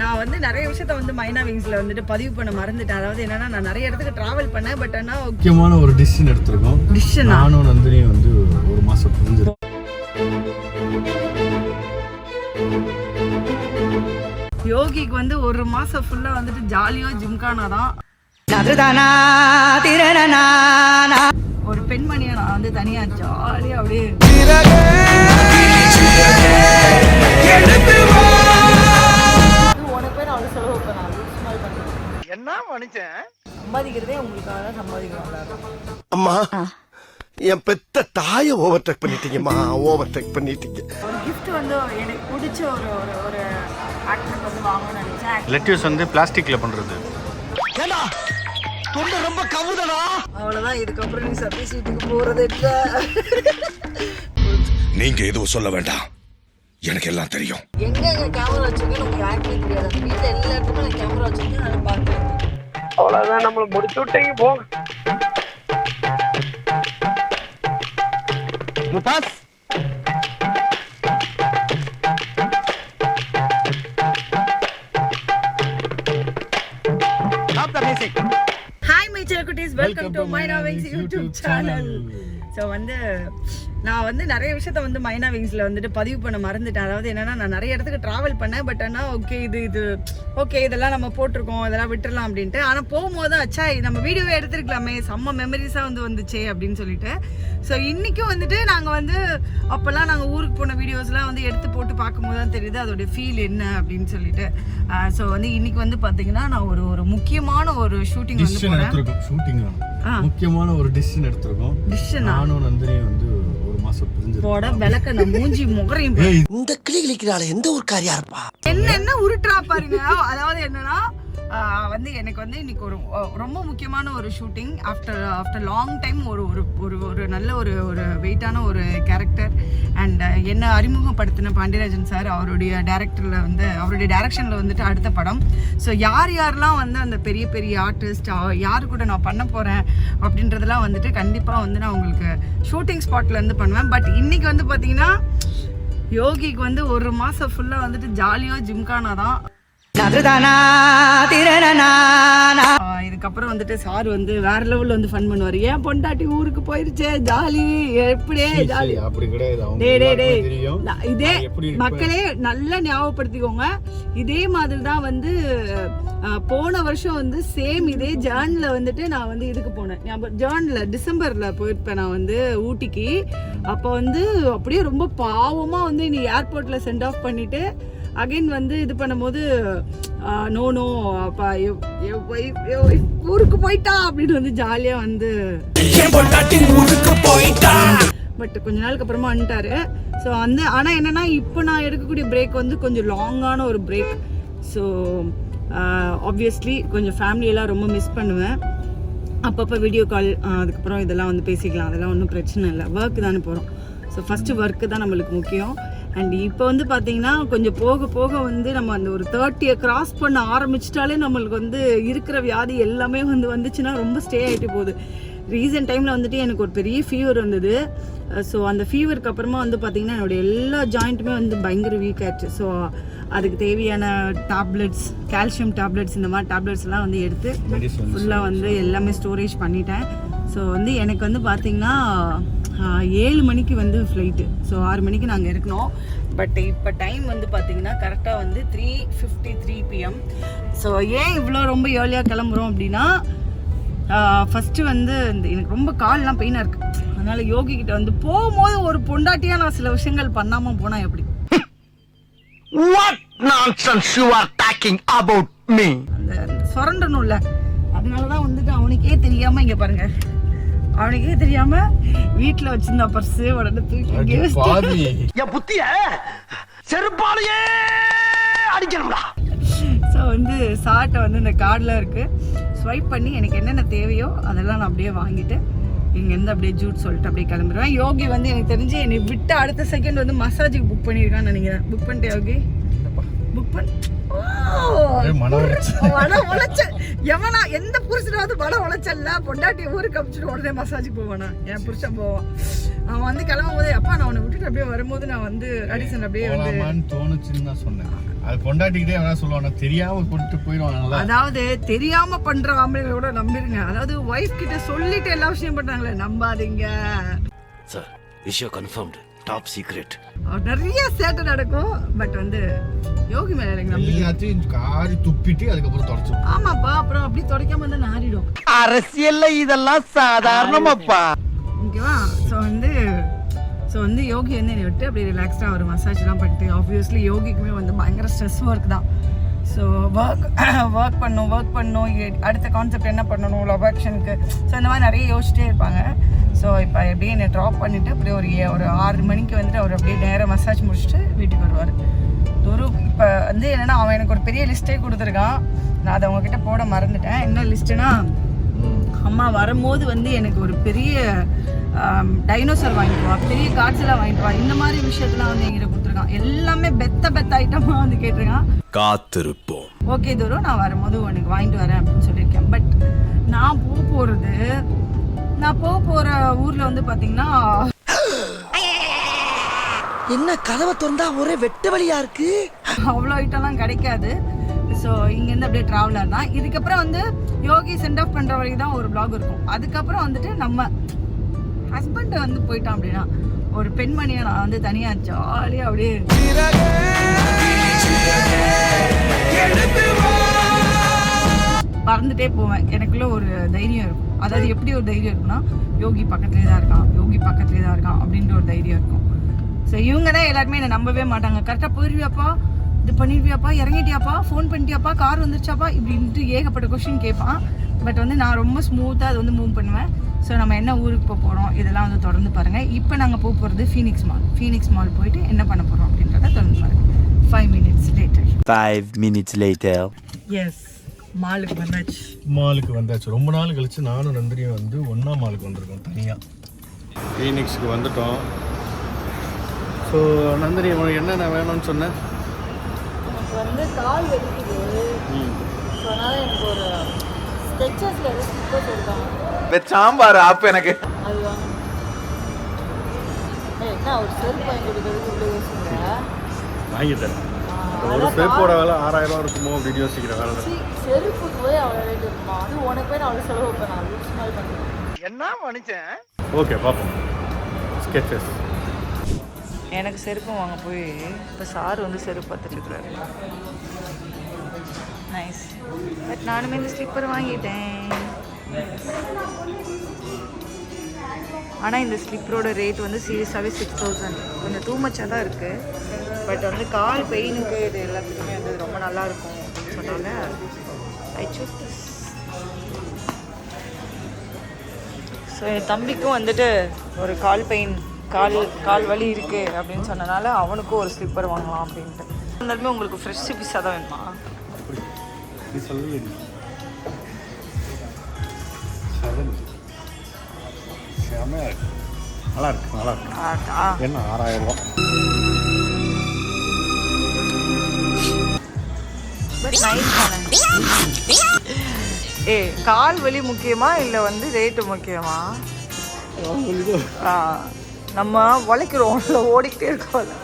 நான் வந்து நிறைய விஷயத்த வந்து மைனா விங்ஸ்ல வந்துட்டு பதிவு பண்ண மறந்துட்டேன். அதாவது என்னன்னா நான் நிறைய இடத்துக்கு டிராவல் பண்ணேன் பட் ஆனா முக்கியமான ஒரு டிசிஷன் எடுத்திருக்கோம். டிஷ்ஷனா நானும் நந்தினியும் வந்து ஒரு மாசம் புரிஞ்சு யோகிக்கு வந்து ஒரு மாசம் ஃபுல்லா வந்துட்டு ஜாலியோ ஜிம்கானா தான். ஒரு பெண்மணியை நான் வந்து தனியா ஜாலியா அப்படியே என்ன மனுஷன்? சம்பாதிக்கிறதே உங்களுக்காக தான் சம்பாதிக்கிறோம் அம்மா என் பெத்த தாயை ஓவர்டேக் பண்ணிட்டீங்கம்மா. ஓவர்டேக் பண்ணிட்டீங்க. ஒரு gift வந்து எனக்கு பிடிச்ச ஒரு ஒரு ஒரு ஆக்டருக்கு வந்து வாங்கணும்னு நினைச்சேன். லெட்யூஸ் வந்து பிளாஸ்டிக்ல பண்றது. ஏண்டா? தொண்டை ரொம்ப கவுதடா. அவ்வளவுதான் இதுக்கப்புறம் நீ சர்வீஸ் வீட்டுக்கு போறது இல்லை. நீங்க எதுவும் சொல்ல வேண்டாம். எனக்கு எல்லாம் தெரியும். எங்க எங்க கேமரா வச்சிருக்கேன் உங்களுக்கு யாருக்குமே தெரியாது. அந்த வீட்டுல எல்லா இடத்துக்கும் நான் கேமரா வச்சிருக்கேன் அதை பார்க்கிறேன். அவ்வளவுதான் நம்மள முடிச்சு விட்டீங்க போங்க முபாஸ் ஹாய் மை குட்டீஸ் welcome to Myna Wings YouTube channel so வந்து நான் வந்து நிறைய விஷயத்த வந்து மைனா விங்ஸில் வந்துட்டு பதிவு பண்ண மறந்துட்டேன். அதாவது என்னன்னா நான் நிறைய இடத்துக்கு ட்ராவல் பண்ணேன் பட் ஆனால் ஓகே இது இது ஓகே இதெல்லாம் நம்ம போட்டிருக்கோம் இதெல்லாம் விட்டுறலாம் அப்படின்ட்டு. ஆனால் போகும்போது அச்சா நம்ம வீடியோவே எடுத்துருக்கலாமே செம்ம மெமரிஸாக வந்து வந்துச்சே அப்படின்னு சொல்லிட்டு. ஸோ இன்றைக்கும் வந்துட்டு நாங்கள் வந்து அப்போல்லாம் நாங்கள் ஊருக்கு போன வீடியோஸ்லாம் வந்து எடுத்து போட்டு பார்க்கும்போது தான் தெரியுது அதோட ஃபீல் என்ன அப்படின்னு சொல்லிட்டு. ஸோ வந்து இன்னைக்கு வந்து பார்த்தீங்கன்னா நான் ஒரு ஒரு முக்கியமான ஒரு ஷூட்டிங் வந்து ஷூட்டிங். முக்கியமான ஒரு டிசிஷன் எடுத்திருக்கோம். நானும் நந்தினியும் வந்து மாசம் புரிஞ்சு விளக்க நான் மூஞ்சி முகரையும். இந்த கிளி கிளிக்கிறாள் எந்த ஊர்க்காரியா இருப்பா? என்ன என்ன உருட்டுறா பாருங்க. அதாவது என்னன்னா வந்து எனக்கு வந்து இன்னைக்கு ஒரு ரொம்ப முக்கியமான ஒரு shooting after after long time ஒரு ஒரு ஒரு ஒரு நல்ல ஒரு ஒரு வெயிட்டான ஒரு கேரக்டர் அண்ட் என்னை அறிமுகப்படுத்தின பாண்டியராஜன் சார் அவருடைய டேரக்டரில் வந்து அவருடைய டேரக்ஷனில் வந்துட்டு அடுத்த படம். ஸோ யார் யாரெல்லாம் வந்து அந்த பெரிய பெரிய ஆர்டிஸ்ட் யார் கூட நான் பண்ண போகிறேன் அப்படின்றதெல்லாம் வந்துட்டு கண்டிப்பாக வந்து நான் உங்களுக்கு ஷூட்டிங் ஸ்பாட்லேருந்து பண்ணுவேன். பட் இன்னைக்கு வந்து பார்த்தீங்கன்னா யோகிக்கு வந்து ஒரு மாதம் ஃபுல்லாக வந்துட்டு ஜாலியாக ஜிம்கானா தான் இதுக்கப்புறம் வந்துட்டு சார் வந்து வேற லெவல்ல வந்து ஃபன் பண்ணுவார். ஏன் பொண்டாட்டி ஊருக்கு போயிருச்சே? ஜாலி. எப்படியே ஜாலி. அப்படி கிடையாது. இதே. மக்களே நல்லா ஞாபகப்படுத்திக்கோங்க. இதே மாதிரி தான் வந்து போன வருஷம் வந்து சேம் இதே ஜேர்னில் வந்துட்டு நான் வந்து இதுக்கு போனேன். ஞாபகம் ஜேர்னில் டிசம்பரில் போயிருப்பேன் நான் வந்து ஊட்டிக்கு. அப்போ வந்து அப்படியே ரொம்ப பாவமாக வந்து நீ ஏர்போர்ட்டில் சென்ட் ஆஃப் பண்ணிட்டு அகைன் வந்து இது பண்ணும்போது நோ நோ அப்பா ஊருக்கு போயிட்டா? அப்படின்னு வந்து ஜாலியாக வந்து பட் கொஞ்ச நாளுக்கு அப்புறமா வந்துட்டாரு. ஸோ அந்த ஆனால் என்னன்னா இப்போ நான் எடுக்கக்கூடிய பிரேக் வந்து கொஞ்சம் லாங்கான ஒரு பிரேக் ஸோ ஆப்வியஸ்லி கொஞ்சம் ஃபேமிலியெல்லாம் ரொம்ப மிஸ் பண்ணுவேன். அப்பப்போ வீடியோ கால் அதுக்கப்புறம் இதெல்லாம் வந்து பேசிக்கலாம். அதெல்லாம் ஒன்றும் பிரச்சனை இல்லை. ஒர்க் தானே போகிறோம் ஸோ ஃபஸ்ட்டு ஒர்க்கு தான் நம்மளுக்கு முக்கியம். அண்ட் இப்போ வந்து பார்த்தீங்கன்னா கொஞ்சம் போக போக வந்து நம்ம அந்த ஒரு தேர்ட்டியை கிராஸ் பண்ண ஆரம்பிச்சிட்டாலே நம்மளுக்கு வந்து இருக்கிற வியாதி எல்லாமே வந்து வந்துச்சுன்னா ரொம்ப ஸ்டே ஆகிட்டு போகுது. ரீசெண்ட் டைமில் வந்துட்டு எனக்கு ஒரு பெரிய ஃபீவர் வந்தது. ஸோ அந்த ஃபீவருக்கு அப்புறமா வந்து பார்த்திங்கன்னா என்னுடைய எல்லா ஜாயிண்ட்டுமே வந்து பயங்கர வீக் ஆயிடுச்சு. ஸோ அதுக்கு தேவையான டேப்லெட்ஸ் கால்சியம் டேப்லெட்ஸ் இந்த மாதிரி டேப்லெட்ஸ் எல்லாம் வந்து எடுத்து. ஃபுல்லாக வந்து எல்லாமே ஸ்டோரேஜ் பண்ணிட்டேன். ஸோ வந்து எனக்கு வந்து பார்த்திங்கன்னா ஏழு மணிக்கு வந்து ஃப்ளைட்டு ஸோ ஆறு மணிக்கு நாங்கள் இருக்கணும் பட் இப்போ டைம் வந்து பார்த்திங்கன்னா கரெக்டாக வந்து three fifty three PM so ஏன் இவ்வளோ ரொம்ப ஏர்லியாக கிளம்புறோம் அப்படின்னா ஃபஸ்ட்டு வந்து இந்த எனக்கு ரொம்ப கால்லாம் பெயினாக இருக்குது அதனால் யோகி கிட்ட வந்து போகும்போது ஒரு பொண்டாட்டியாக நான் சில விஷயங்கள் பண்ணாமல் போனால் எப்படி? அந்த சுரண்டணும்ல. அதனால தான் வந்துட்டு அவனுக்கே தெரியாமல் இங்கே பாருங்க. அவனுக்கே தெரியாமல் வீட்டில் வச்சிருந்த பர்ஸு உடனே தூக்கி என் புத்திய செருப்பாலேயே அடிக்கணும்டா ஸோ வந்து சாட்டை வந்து இந்த கார்டில் இருக்குது ஸ்வைப் பண்ணி எனக்கு என்னென்ன தேவையோ அதெல்லாம் நான் அப்படியே வாங்கிட்டு இங்கேருந்து அப்படியே ஜூட் சொல்லிட்டு அப்படியே கிளம்பிடுவேன். யோகி வந்து எனக்கு தெரிஞ்சு என்னை விட்டு அடுத்த செகண்ட் வந்து மசாஜுக்கு புக் பண்ணியிருக்கான்னு நினைக்கிறேன். புக் பண்ணிட்டேன் யோகி? புக் பண்ண எவனா எந்த புருஷனாவது மன உளைச்சல்ல பொண்டாட்டி ஊருக்கு அமிச்சுட்டு உடனே மசாஜுக்கு போவானா? என் புருஷன் போவான். அவன் வந்து கிளம்பும் போதே அப்பா நான் உன்னை விட்டுட்டு அப்படியே வரும்போது நான் வந்து அடிசன் அப்படியே வந்து தோணுச்சுன்னு தான் சொன்னேன். அது பொண்டாட்டிக்கிட்டே வேணா சொல்லுவாங்க தெரியாம கொண்டு போயிடுவாங்கல்ல அதாவது தெரியாம பண்ற ஆம்பளைங்களோட நம்பிருங்க. அதாவது ஒய்ஃப் கிட்ட சொல்லிட்டு எல்லா விஷயம் பண்றாங்களே நம்பாதீங்க. சார் விஷயம் கன்ஃபர்ம்டு டாப் சீக்ரெட் நிறைய சேட்டை நடக்கும் பட் வந்து யோகி மேல எனக்கு எல்லாத்தையும் காரி துப்பிட்டு அதுக்கப்புறம் தொடச்சு ஆமாப்பா அப்புறம் அப்படி துடைக்காம இருந்தா நாரிடும் அரசியல்ல இதெல்லாம் சாதாரணமாப்பா. ஓகேவா ஸோ வந்து ஸோ வந்து யோகி வந்து என்னை விட்டு அப்படியே ரிலாக்ஸ்டாக ஒரு மசாஜ்லாம் பண்ணிட்டு ஆப்வியஸ்லி யோகிக்குமே வந்து பயங்கர ஸ்ட்ரெஸ் ஒர்க் தான். ஸோ ஒர்க் ஒர்க் பண்ணும் ஒர்க் பண்ணும். அடுத்த கான்செப்ட் என்ன பண்ணணும் லவ் ஆக்ஷனுக்கு ஸோ இந்த மாதிரி நிறைய யோசிச்சிட்டே இருப்பாங்க. ஸோ இப்போ அப்படியே என்னை ட்ராப் பண்ணிவிட்டு அப்படியே ஒரு ஒரு ஆறு மணிக்கு வந்துட்டு அவர் அப்படியே நேராக மசாஜ் முடிச்சுட்டு வீட்டுக்கு வருவார். ஒரு இப்போ வந்து என்னென்னா அவன் எனக்கு ஒரு பெரிய லிஸ்ட்டே கொடுத்துருக்கான். நான் அதை உங்ககிட்ட போட மறந்துட்டேன். என்ன லிஸ்ட்டுனா அம்மா வரும்போது வந்து எனக்கு ஒரு பெரிய டைனோசர் வாங்கிட்டு வா பெரிய காட்சிலாம் வாங்கிட்டு வா இந்த மாதிரி விஷயத்தெல்லாம் வந்து என்கிட்ட கொடுத்துருக்கான். எல்லாமே பெத்த பெத்த ஐட்டமாக வந்து கேட்டிருக்கான். காத்திருப்போம். ஓகே தூரம் நான் வரும்போது உனக்கு வாங்கிட்டு வரேன் அப்படின்னு சொல்லியிருக்கேன். பட் நான் போக போகிறது நான் போக போகிற ஊரில் வந்து பார்த்தீங்கன்னா என்ன கதவை திறந்தா ஒரே வெட்ட வழியா இருக்கு? அவ்வளோ ஐட்டம்லாம் கிடைக்காது. ஸோ இங்கேருந்து அப்படியே ட்ராவலர் தான். இதுக்கப்புறம் வந்து யோகி சென்ட் ஆஃப் பண்ணுற வரைக்கும் தான் ஒரு vlog இருக்கும். அதுக்கப்புறம் வந்துட்டு நம்ம ஹஸ்பண்ட் வந்து போயிட்டான் அப்படின்னா ஒரு பெண்மணியை நான் வந்து தனியாக ஜாலியாக அப்படியே பறந்துட்டே போவேன். எனக்குள்ள ஒரு தைரியம் இருக்கும். அதாவது எப்படி ஒரு தைரியம் இருக்குன்னா யோகி பக்கத்துலேயே தான் இருக்கான் யோகி பக்கத்துலேயே தான் இருக்கான் அப்படின்ற ஒரு தைரியம் இருக்கும். ஸோ இவங்க தான் எல்லாருமே என்னை நம்பவே மாட்டாங்க. கரெக்டாக போயிடுவியாப்பா இது பண்ணிடுவியாப்பா இறங்கிட்டியாப்பா? ஃபோன் பண்ணிட்டியாப்பா? கார் வந்துருச்சாப்பா? இப்படின்ட்டு ஏகப்பட்ட கொஷின் கேட்பான். பட் வந்து நான் ரொம்ப ஸ்மூத்தாக அது வந்து மூவ் பண்ணுவேன். ஸோ நம்ம என்ன ஊருக்கு போக போகிறோம் இதெல்லாம் வந்து தொடர்ந்து பாருங்கள் இப்போ நாங்கள் போக போகிறது ஃபீனிக்ஸ் மால் ஃபீனிக்ஸ் மால் போயிட்டு என்ன பண்ண போகிறோம் அப்படின்றத தொடர்ந்து பாருங்கள் five minutes later Five minutes later. Yes மாலுக்கு வந்தாச்சு. மாலுக்கு வந்தாச்சு. ரொம்ப நாள் கழிச்சு நானும் நந்தினியும் வந்து ஒன்றா மாலுக்கு வந்திருக்கோம் தனியாக ஃபீனிக்ஸ்க்கு வந்துட்டோம். ஸோ நந்தினி உனக்கு என்னென்ன வேணும்னு சொன்னேன் எனக்கு வந்து கால் வெடிக்குது ஸோ அதனால எனக்கு ஒரு ஸ்கெச்சஸில் எதாவது ஸ்டிக்கர்ஸ் இருக்காங்க சாம்பார் ஆப் எனக்கு. அது வாங்க. ஏய் என்ன ஒரு செருப்பு வாங்கி கொடுக்கறதுக்கு இவ்வளோ யோசிக்கிற? வாங்கிட்டேன் ஒரு சேப்போட வேலை ஆறாயிரம் ரூபா இருக்குமோ அப்படின்னு யோசிக்கிற வேலை. செருப்புக்கு போய் அவ்வளோ ரேட் இருக்குமா? அது உனக்கு போய் நான். அவ்வளோ செலவு பண்ணுறேன் என்ன மனுஷன்? ஓகே பார்ப்போம். ஸ்கெச்சஸ் எனக்கு செருப்பு வாங்க போய் இப்போ சார் வந்து செருப்பு பார்த்துட்டு இருக்கிறாரு. நைஸ் பட் நானுமே இந்த ஸ்லிப்பர் வாங்கிட்டேன். ஆனால் இந்த ஸ்லிப்பரோட ரேட் வந்து சீரியஸாகவே சிக்ஸ் தௌசண்ட் கொஞ்சம் டூ மச்சாக தான் இருக்குது பட் வந்து கால் பெயினுக்கு இது எல்லாத்துக்குமே வந்து ரொம்ப நல்லாயிருக்கும் அப்படின்னு சொன்னாங்க. ஐ சூஸ் திஸ் ஸோ என் தம்பிக்கும் வந்துட்டு ஒரு கால் பெயின் கால் கால் வலி இருக்குது அப்படின்னு சொன்னனால அவனுக்கும் ஒரு ஸ்லிப்பர் வாங்கலாம் அப்படின்ட்டு. இருந்தாலுமே உங்களுக்கு ஃப்ரெஷ் பீஸாக தான் வேணுமா? நீ சொல்லல செமையா இருக்கு நல்லா இருக்கு நல்லா இருக்கு என்ன ஆறாயிரம் ரூபா ஏ கால் வலி முக்கியமா இல்லை வந்து ரேட்டு முக்கியமா? ஆ, நம்ம உழைக்கிறோம்ல ஓடிக்கிட்டே இருக்கோம்ல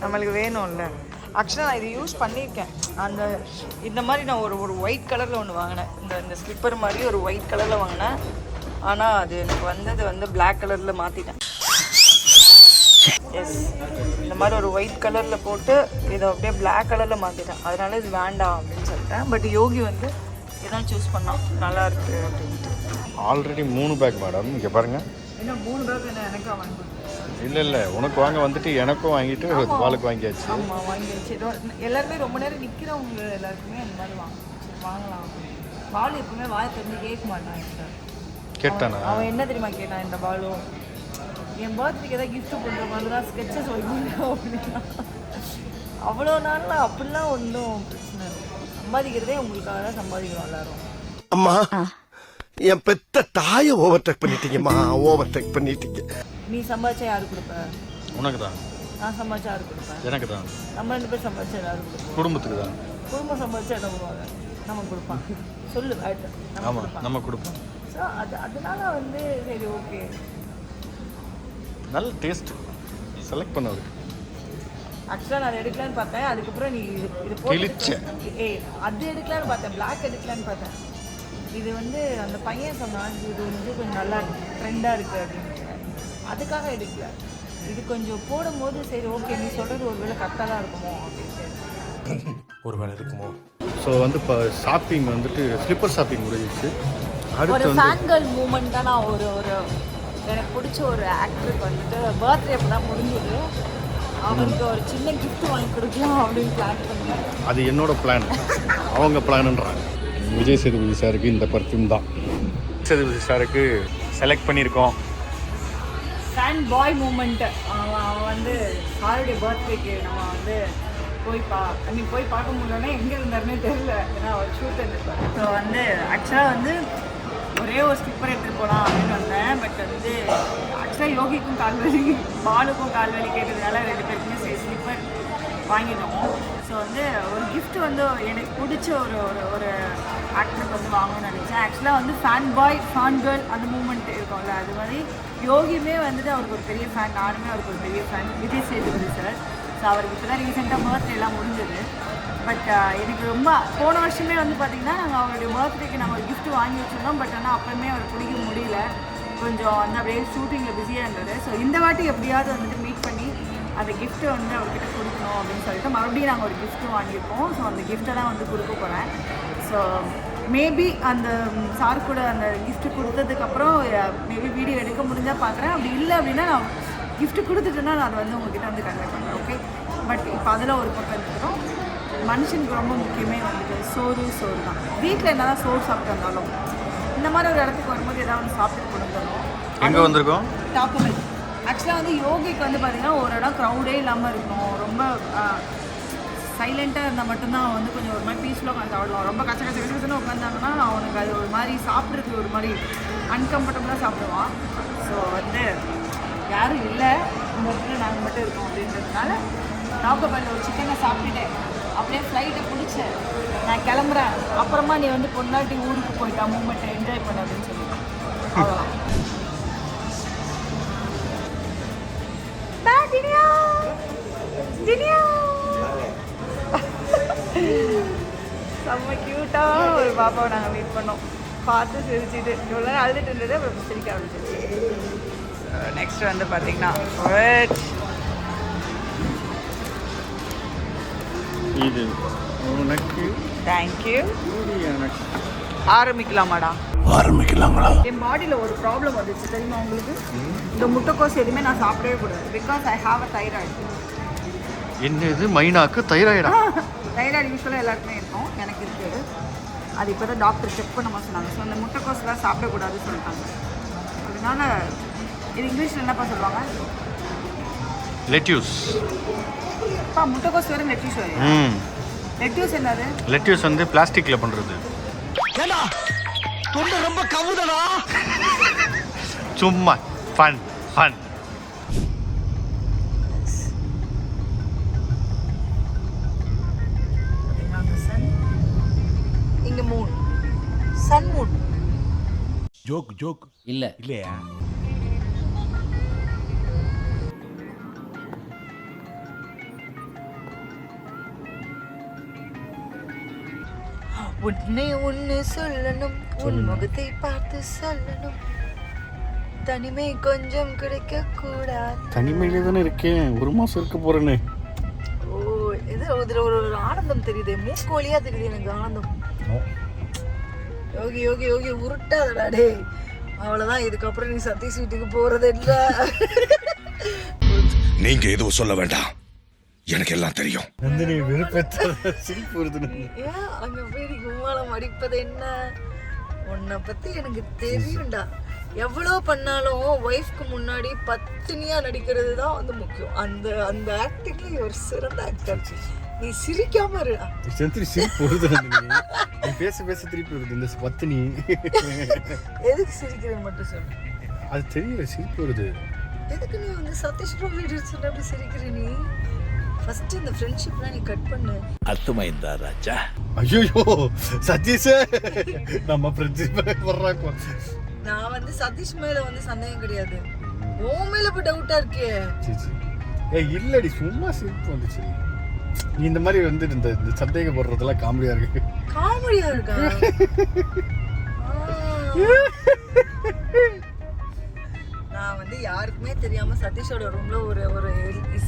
நம்மளுக்கு வேணும்ல. ஆக்சுவலாக நான் இது யூஸ் பண்ணியிருக்கேன். அந்த இந்த மாதிரி நான் ஒரு ஒரு ஒயிட் கலரில் ஒன்று வாங்கினேன். இந்த இந்த ஸ்லிப்பர் மாதிரி ஒரு ஒயிட் கலரில் வாங்கினேன். ஆனால் அது எனக்கு வந்தது வந்து Black கலரில் மாற்றிட்டேன் எஸ் இந்த மாதிரி ஒரு ஒயிட் கலரில் போட்டு இதை அப்படியே Black கலரில் மாற்றிட்டேன் அதனால இது வேண்டாம் அப்படின்னு சொல்லிட்டேன். பட் யோகி வந்து இதான் சூஸ் பண்ணான் நல்லா இருக்கு அப்படின்ட்டு. ஆல்ரெடி மூணு பேக் மேடம் இங்கே பாருங்க. ஏன்னா மூணு பேருக்கு என்ன எனக்கு அவன் இல்லை இல்லை. உனக்கு வாங்க வந்துட்டு எனக்கும் வாங்கிட்டு பாலுக்கு வாங்கியாச்சு. ஆமாம் வாங்கிடுச்சு இதோ எல்லாருமே ரொம்ப நேரம் நிற்கிறவங்க எல்லாருக்குமே அந்த மாதிரி வாங்க வாங்கலாம் பால் எப்பவுமே வாயை திறந்து கேட்க மாட்டான் சார் கேட்டானா? அவன் என்ன தெரியுமா கேட்டான் இந்த பாலும் என் பர்த்டேக்கு ஏதாவது gift பண்ணுற மாதிரி தான் ஸ்கெச்சஸ் வைக்கணும் அப்படின்னா. அவ்வளோ நாளில் அப்படிலாம் ஒன்றும் பிரச்சனை இல்லை. சம்பாதிக்கிறதே உங்களுக்காக தான் சம்பாதிக்கிறோம் எல்லாரும். அம்மா என் பெத்த தாயை ஓவர்டேக் பண்ணிட்டீங்கம்மா. ஓவர்டேக் பண்ணிட்டீங்க. நீ சம்பாதிச்சா யாரு கொடுப்ப? உனக்கு தான் நான் சம்பாதிச்சா யாரு கொடுப்பேன் எனக்கு தான் நம்ம ரெண்டு பேர் சம்பாதிச்சா யாரு கொடுப்போம் குடும்பத்துக்கு தான் குடும்பம் சம்பாதிச்சா என்ன பண்ணுவாங்க? நம்ம கொடுப்பான். சொல்லு கொடுப்பான். நம்ம கொடுப்போம் ஸோ அது அதனால வந்து சரி ஓகே நல்ல டேஸ்ட் செலக்ட் பண்ணவருக்கு ஆக்சுவலாக நான் அதை எடுக்கலான்னு பார்த்தேன். அதுக்கப்புறம் நீ இது இது. போட்டு ஏய் அது எடுக்கலான்னு பார்த்தேன். பிளாக் எடுக்கலான்னு பார்த்தேன். இது வந்து அந்த பையன் சொன்னான் இது வந்து கொஞ்சம் நல்லா ட்ரெண்டாக இருக்குது அப்படின்னு. அதுக்காக எடுக்கல. இது கொஞ்சம் போடும்போது சரி ஓகே நீ சொல்கிறது ஒருவேளை கரெக்டாக தான் இருக்குமோ அப்படின்ட்டு ஒரு வேலை இருக்குமோ? ஸோ வந்து இப்போ ஷாப்பிங் வந்துட்டு ஸ்லிப்பர் ஷாப்பிங் முடிஞ்சிச்சு ஒரு ஃபேன் கேர்ள் மூமெண்ட் தான் நான் ஒரு ஒரு எனக்கு பிடிச்ச ஒரு ஆக்டருக்கு வந்துட்டு பர்த்டே அப்போ தான் முடிஞ்சது. அவருக்கு ஒரு சின்ன gift வாங்கி கொடுக்கலாம் அப்படின்னு பிளான் பண்ணேன். அது என்னோட பிளான் அவங்க பிளான்ன்றாங்க விஜய் சேதுபதி சாருக்கு இந்த பர்ஃப்யூம் தான். சேதுபதி சாருக்கு செலக்ட் பண்ணியிருக்கோம். ஃபேன் பாய் மூமெண்ட்டு அவன் அவன் வந்து சாருடைய பர்த்டேக்கு நம்ம வந்து போய் பா மீன் போய் பார்க்க முடியலன்னா எங்கே இருந்தாருன்னே தெரியல. ஏன்னா அவர் ஷூட் எடுத்துருப்பார் ஸோ வந்து ஆக்சுவலாக வந்து ஒரே ஒரு ஸ்லிப்பர் எடுத்துகிட்டு போகலாம் அப்படின்னு வந்தேன். பட் வந்து ஆக்சுவலாக யோகிக்கும் கால்வலி பாலுக்கும் கால்வலி கேட்டதுனால ரெண்டு பேருக்குமே சரி ஸ்லிப்பர் வாங்கிட்டோம். ஸோ வந்து ஒரு கிஃப்ட் வந்து எனக்கு பிடிச்ச ஒரு ஒரு ஒரு ஆக்டருக்கு வந்து வாங்கணும்னு நினச்சேன். ஆக்சுவலாக வந்து ஃபேன் பாய் ஃபேன் கேர்ள் அந்த மூமெண்ட் இருக்கும்ல அது மாதிரி யோகியுமே வந்துட்டு அவருக்கு ஒரு பெரிய ஃபேன் நானுமே அவருக்கு ஒரு பெரிய fan Vijay Sethupathi sir so அவருக்கு இப்போ தான் ரீசெண்டாக பர்த்டேலாம் எல்லாம் முடிஞ்சது. பட் uh, எனக்கு ரொம்ப போன வருஷமே வந்து பார்த்திங்கன்னா நாங்கள் அவருடைய பர்த்டேக்கு நாங்கள் ஒரு வாங்கி வச்சுருந்தோம். பட் ஆனால் அப்போயுமே அவர் பிடிக்க முடியல. கொஞ்சம் வந்து அப்படியே ஷூட்டிங்கில் பிஸியாக இருந்தது ஸோ இந்த வாட்டி எப்படியாவது வந்துட்டு மீட் பண்ணி அந்த கிஃப்ட்டை வந்து அவர்கிட்ட கொடுக்கணும் அப்படின்னு சொல்லிட்டு மறுபடியும் நாங்கள் ஒரு கிஃப்ட்டு வாங்கியிருக்கோம். ஸோ அந்த கிஃப்ட்டை தான் வந்து கொடுக்க போகிறேன் ஸோ மேபி அந்த சார் கூட அந்த கிஃப்ட் கொடுத்ததுக்கப்புறம் மேபி வீடியோ எடுக்க முடிஞ்சால் பார்க்குறேன் அப்படி இல்லை அப்படின்னா நான் கிஃப்ட் கொடுத்துட்டேன்னா நான் அதை வந்து உங்ககிட்ட வந்து கன்வே பண்ணுறேன் ஓகே பட் இப்போ அதில் ஒரு பக்கம் இருக்கிறோம் மனுஷனுக்கு ரொம்ப முக்கியமே வந்துட்டு சோறு சோறு தான். வீட்டில் என்ன தான் சோறு சாப்பிட்டு வந்தாலும் இந்த மாதிரி ஒரு இடத்துக்கு வரும்போது ஏதாவது ஒன்று சாப்பிட்டு கொடுத்துடணும் எங்கே வந்திருக்கோம்? டாக்குமெண்ட் ஆக்சுவலாக வந்து யோகிக்கு வந்து பார்த்தீங்கன்னா ஒரு இடம் க்ரௌடே இல்லாமல் இருக்கணும் ரொம்ப சைலண்ட்டாக இருந்தால் மட்டும்தான் வந்து கொஞ்சம் ஒரு மாதிரி பீஸ்ஃபுல்லாக உட்காந்து சாப்பிடுவான் ரொம்ப கச்ச கச்ச கச்சன்னு உட்காந்தாங்கன்னா அவனுக்கு அது ஒரு மாதிரி சாப்பிட்றதுக்கு ஒரு மாதிரி அன்கம்ஃபர்டபுளாக சாப்பிடுவான். ஸோ வந்து யாரும் இல்லை. இந்த இடத்துல நாங்கள் மட்டும் இருக்கோம் அப்படின்றதுனால டாக்கோபேட்டில் ஒரு சிக்கனை சாப்பிட்டுட்டேன். அப்படியே ஃப்ளைட்டை பிடிச்சேன். நான் கிளம்புறேன். அப்புறமா நீ வந்து பொண்டாட்டி ஊருக்கு போயிட்டா மூமெண்ட்டை என்ஜாய் பண்ண அப்படின்னு சொல்லி செம்ம க்யூட்டாக ஒரு பாப்பாவை நாங்கள் மீட் பண்ணோம். பார்த்து சிரிச்சிட்டு. இவ்வளோ நேரம் அழுதுட்டு இருந்தது அப்புறம் சிரிக்க ஆரம்பிச்சிருச்சு. நெக்ஸ்ட் வந்து பார்த்தீங்கன்னா இது உனக்கு தேங்க்யூ ஆரம்பிக்கலாமாடா? ஆரம்பிக்கலாங்களா என் பாடியில் ஒரு ப்ராப்ளம் வந்துச்சு தெரியுமா உங்களுக்கு? இந்த முட்டைக்கோஸ் எதுவுமே நான் சாப்பிடவே கூடாது. Because I have a thyroid என்ன இது மைனாக்கு தைராய்டா தைராய்டு யூஸ்வலாக எல்லாருக்குமே இருக்கும். எனக்கு இருக்குது அது இப்போ தான் டாக்டர் செக் பண்ண சொன்னாங்க. ஸோ அந்த முட்டைக்கோஸ்லாம் சாப்பிடக்கூடாதுன்னு சொல்லிட்டாங்க. அதனால இது இங்கிலீஷில் என்னப்பா சொல்லுவாங்க? லெட்யூஸ் அப்பா முட்டைக்கோஸ் வேறு லெட்யூஸ் வேறு ம். லெட்யூஸ் என்னது? லெட்யூஸ் வந்து பிளாஸ்டிக்கில் பண்ணுறது ஏண்டா? தொண்டை ரொம்ப கவுதடா. சும்மா ஃபன் ஃபன் சன் இங்கே moon sun moon joke joke இல்ல. இல்லையா? உன்னை ஒன்று சொல்லணும். உன் முகத்தை பார்த்து சொல்லணும். தனிமை கொஞ்சம் கிடைக்க கூடாது தனிமையிலே தானே இருக்கேன். ஒரு மாதம் இருக்க போகிறேன்னு ஓ இது இதுல ஒரு ஒரு ஆனந்தம் தெரியுது. மூக்கு வழியா தெரியுது எனக்கு ஆனந்தம். யோகி யோகி யோகி உருட்டாதடா டேய். அவ்வளவுதான். இதுக்கப்புறம் நீ சதீஷ் வீட்டுக்கு போறது இல்ல நீங்க எதுவும் சொல்ல வேண்டாம். எனக்கு எல்லாம் தெரியும். நந்தினி வெறுப்பேற்ற சிரிப்பு வருது ஏன் அங்க போய் கும்மாளம் அடிப்பது என்ன? உன்னை பத்தி எனக்கு தெரியும்டா. எவ்வளோ பண்ணாலும் ஒய்ஃப்க்கு முன்னாடி பத்தினியா நடிக்கிறது தான் வந்து முக்கியம். அந்த அந்த ஆக்டிங்ல ஒரு சிறந்த ஆக்டர் நீ சிரிக்காம இருடா செந்திரி சிரிப்பு வருது நீ பேச பேச திருப்பி வருது. இந்த பத்தினி. எதுக்கு சிரிக்கிறேன்னு மட்டும் சொல்லு. அது தெரியல சிரிப்பு வருது. எதுக்கு நீ வந்து சதீஷ் வீடு சொன்ன அப்படி சிரிக்கிற நீ? ஃபர்ஸ்ட் இந்த ஃப்ரெண்ட்ஷிப்லாம் நீ கட் பண்ணு. அர்த்தமைந்தா ராஜா. ஐயோ சதீஷ் நம்ம ஃப்ரெண்ட்ஷிப் வர்றாங்க நான் வந்து சதீஷ் மேல வந்து சந்தேகம் கிடையாது. உன் மேல இப்ப டவுட்டா இருக்கே. ஏய் இல்லடி சும்மா சிரிப்பு வந்துச்சு. நீ இந்த மாதிரி வந்து இந்த இந்த சந்தேகப்படுறதெல்லாம் காமெடியா இருக்கு. காமெடியா இருக்கா? வந்து யாருக்குமே தெரியாம சதீஷோட ரூம்ல ஒரு ஒரு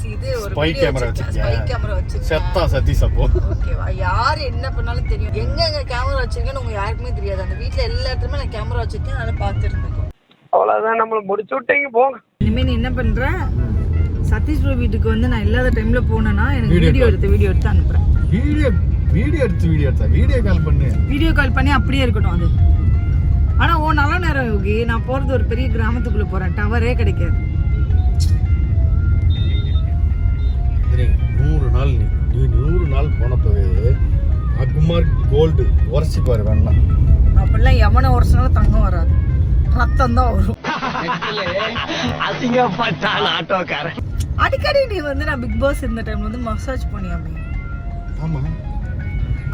இது ஒரு Spy camera ஸ்பை வச்சிருக்கியா? கேமரா வச்சிருக்கேன் செத்தா சதீஷ் அப்போ. ஓகேவா யார் என்ன பண்ணாலும் தெரியும். எங்க எங்க கேமரா வச்சிருக்கேன்னு உங்க யாருக்குமே தெரியாது. அந்த வீட்ல எல்லா இடத்துலயுமே நான் கேமரா வச்சிருக்கேன். அதனால பார்த்துருந்துக்கும் அவ்வளவுதான் நம்மள முடிச்சு விட்டீங்க போங்க. இனிமே நீ என்ன பண்ற? சதீஷ் ப்ரோ வீட்டுக்கு வந்து நான் இல்லாத டைம்ல போனேன்னா எனக்கு வீடியோ. எடுத்து. வீடியோ எடுத்து அனுப்புறேன். வீடியோ வீடியோ எடுத்து வீடியோ எடுத்தா? வீடியோ கால் பண்ணு. வீடியோ கால் பண்ணி அப்படியே இருக்கட்டும் அது. ஆனா ஓ நல்ல நேரம் யோகி. நான் போறது ஒரு பெரிய கிராமத்துக்குள்ள போறேன். டவரே கிடைக்காது. நூறு நாள் நீ நூறு நாள் போனப்பவே அக்மார் கோல்டு உரைச்சி பாரு வேணா அப்படிலாம் எவனை உரசினாலும் தங்கம் வராது. ரத்தம் தான் வரும் ஆட்டோக்காரன். அடிக்கடி நீ வந்து நான் பிக் பாஸ் இருந்த டைம்ல வந்து மசாஜ் பண்ணியாமே. ஆமா.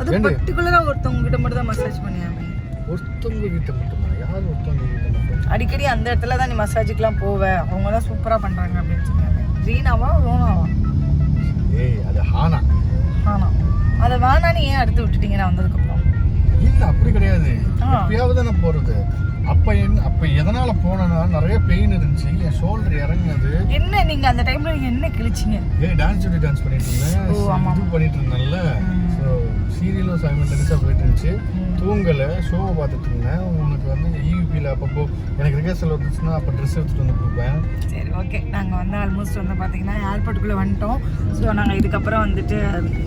அது? பர்டிகுலரா ஒருத்தவங்க கிட்ட மட்டும் தான் மசாஜ் பண்ணியாமே. ஒருத்தவங்க வீட்டை மட்டுமா யார் ஒருத்தவங்க வீட்டை மட்டும்? அடிக்கடி அந்த இடத்துல தான் நீ மசாஜுக்குலாம் போவ. அவங்க தான் சூப்பரா பண்றாங்க அப்படின்னு சொன்னாங்க. ரீனாவா ரோனாவா? ஏய் அது ஹானா. ஆனா அதை வேணான்னு ஏன் அடுத்து விட்டுட்டீங்க நான் வந்ததுக்கு அப்புறம் இல்ல அப்படி கிடையாது. எப்பயாவது நான் போறது. அப்ப என்ன அப்ப எதனால போனேன்னா நிறைய பெயின் இருந்துச்சு. என் ஷோல்டர் இறங்குனது. என்ன நீங்க அந்த டைம்ல என்ன கிழிச்சிங்க? ஏய் டான்ஸ் ஜோடி டான்ஸ் பண்ணிட்டு இருந்தேன். ஓ, இது பண்ணிட்டு இருந்தேன்ல. சீரியலும் சைமல்டேனியஸாக போயிட்டு இருந்துச்சு தூங்கலை. ஷோவை பார்த்துட்டு இருந்தேன் உனக்கு வந்து ஈவிபியில் அப்பப்போ எனக்கு ரிகர்சல் வந்துச்சுன்னா அப்போ ட்ரெஸ் எடுத்துட்டு வந்து கொடுப்பேன். சரி ஓகே நாங்கள் வந்து ஆல்மோஸ்ட் வந்து பார்த்தீங்கன்னா ஏர்போர்ட்டுக்குள்ளே வந்துட்டோம். ஸோ நாங்கள் இதுக்கப்புறம் வந்துட்டு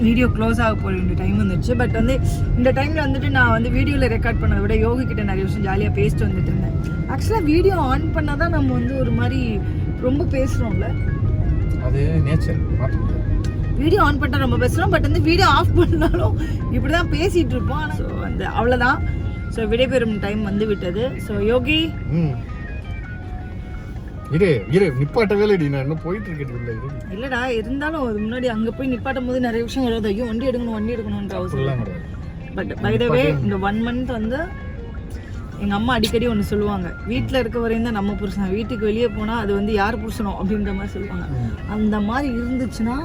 வீடியோ க்ளோஸ் ஆக போக வேண்டிய டைம் வந்துச்சு. பட் வந்து இந்த டைமில் வந்துட்டு நான் வந்து வீடியோவில் ரெக்கார்ட் பண்ணதை விட யோகி கிட்ட நிறைய விஷயம் ஜாலியாக பேசிட்டு வந்துட்டு இருந்தேன். ஆக்சுவலாக வீடியோ ஆன் பண்ணால் தான் நம்ம வந்து ஒரு மாதிரி ரொம்ப பேசுகிறோம்ல அது நேச்சர் முடியாது வீடியோ ஆன் பண்ணிட்டா ரொம்ப பேசுகிறோம் பட் வந்து வீடியோ ஆஃப் பண்ணாலும் இப்படி தான் பேசிகிட்டு இருப்போம். ஆனால் ஸோ அந்த அவ்வளோதான் ஸோ விடைபெறும் டைம் வந்து விட்டது. ஸோ யோகி? இரு இரு நிப்பாட்ட வேலைடி நான் இன்னும் போயிட்டு இருக்கிறது இல்லை இரு. இல்லடா இருந்தாலும் அது முன்னாடி அங்க போய் நிப்பாட்டும் போது நிறைய விஷயம் வருது. ஐயோ வண்டி எடுக்கணும் வண்டி எடுக்கணும்ன்ற அவசியம் பட் பை த வே இந்த ஒன் மந்த் வந்து எங்க அம்மா அடிக்கடி ஒன்று சொல்லுவாங்க. வீட்டில் இருக்க வரையும் தான் நம்ம புருஷன். வீட்டுக்கு வெளியே போனா அது வந்து யார் புருஷனோ அப்படின்ற மாதிரி சொல்லுவாங்க. அந்த மாதிரி இருந்துச்சுன்னா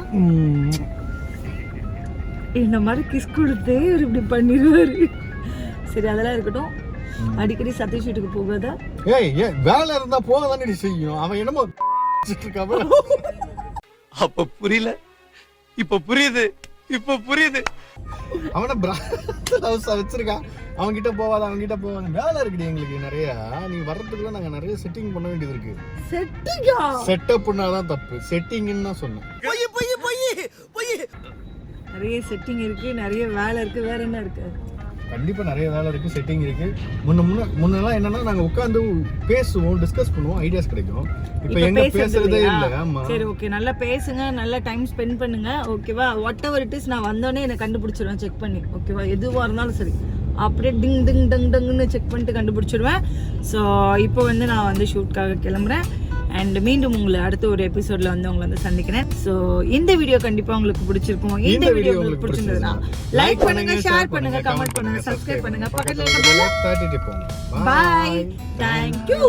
இந்த மாதிரி கிஸ் கொடுத்து இவர் இப்படி பண்ணிடுவாரு சரி அதெல்லாம் இருக்கட்டும். அடிக்கடி சதீஷ் வீட்டுக்கு போகாத. ஏய் ஏன் வேலை இருந்தா போக தானே செய்யும். அவன் என்னமோ அப்ப புரியல. இப்ப புரியுது. இப்ப புரியுது. அவனை ஹவுஸ் வச்சிருக்கான் அவன் கிட்ட போவாத அவன் கிட்ட போவாத. வேலை இருக்குடி எங்களுக்கு நிறைய. நீ வர்றதுக்குள்ள நாங்க நிறைய செட்டிங் பண்ண வேண்டியது இருக்கு. செட்டிங்கா செட்டப்னா தான் தப்பு. செட்டிங்னு தான் சொன்னேன். பொய் பொய் பொய் பொய். நிறைய செட்டிங் இருக்கு நிறைய வேலை இருக்கு வேற என்ன இருக்கு? கண்டிப்பா நிறைய வேலை இருக்கு செட்டிங் இருக்கு. முன்ன முன்ன முன்னெல்லாம் என்னன்னா நாங்க உட்காந்து பேசுவோம் டிஸ்கஸ் பண்ணுவோம் ஐடியாஸ் கிடைக்கும். இப்போ எங்க பேசுறது? இல்ல ஆமா. சரி ஓகே நல்லா பேசுங்க நல்லா டைம் ஸ்பெண்ட் பண்ணுங்க ஓகேவா வாட் எவர் இட் இஸ் நான் வந்தோடனே என்னை கண்டுபிடிச்சிருவேன் செக் பண்ணி ஓகேவா எதுவாக இருந்தாலும் சரி. அப்படியே டிங் டிங் டங் டங்னு செக் பண்ணிட்டு கண்டுபிடிச்சிடுவேன் ஸோ இப்போ வந்து நான் வந்து ஷூட்காக கிளம்புறேன். அண்ட் மீண்டும் உங்களை அடுத்த ஒரு எபிசோட்ல வந்து உங்களை வந்து சந்திக்கிறேன். ஸோ இந்த வீடியோ கண்டிப்பா உங்களுக்கு பிடிச்சிருக்கும்? இந்த வீடியோ உங்களுக்கு பிடிச்சிருந்ததுன்னா லைக் பண்ணுங்க ஷேர் பண்ணுங்க கமெண்ட் பண்ணுங்க சப்ஸ்கிரைப் பண்ணுங்க. பக்கத்துல பாய் தேங்க்யூ